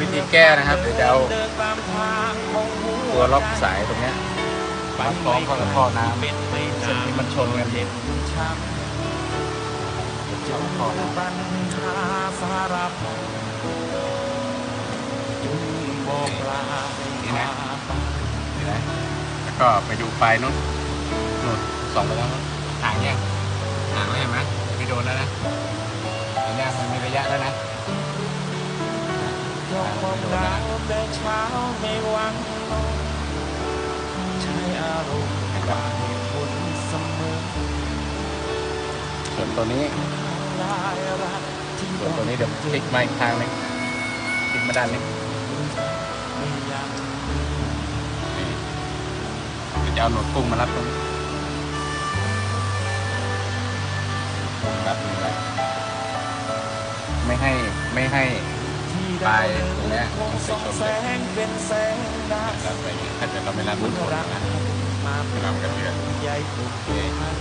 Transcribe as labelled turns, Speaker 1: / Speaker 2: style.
Speaker 1: วิธีแก้นะครับเดี๋ยวจะเอาตัวล็อกสายตรงเนี้ยมาคล้องเข้ากับท่อน้ำเส้นที่มันชนกันเด็ดจะเอาท่อน้ำ
Speaker 2: ปัญหาสารพัดจึงบอกลา
Speaker 1: นี่นะนี่นะแล้วก็ไปดูปลายนู้นนู่นส่องไปแล้วนู้นห่างยังห่างแล้วเห็นไหมไม่โดนแล้วนะเห็นยังมันมีระยะแล้วนะ
Speaker 2: ยกความดาวแต่เช้าไม่หวังนอนใช้อารมณ์กว่าเหตุผลเสมอ
Speaker 1: ส่วนตัวนี้ส่วนตัวนี้เดี๋ยวพลิกมาอีกทางหนึงพลิกมาด้านนึงเดี๋ยวจะเอาหนวดกุ้งมารับตรงนี้รับตรงนี้วไม่ให้ไม่ให้
Speaker 2: ไปได้
Speaker 1: ลายตรงเนี้ย
Speaker 2: คง
Speaker 1: มันไป
Speaker 2: ส่อง
Speaker 1: ชนเลย
Speaker 2: นแล้ว
Speaker 1: รับไปนี้ถ้าเกิดเราไม่รับมันชนนะ
Speaker 2: มา
Speaker 1: เวลามันกระเทือน
Speaker 2: ใหญ่ตุก
Speaker 1: นี่
Speaker 2: มัน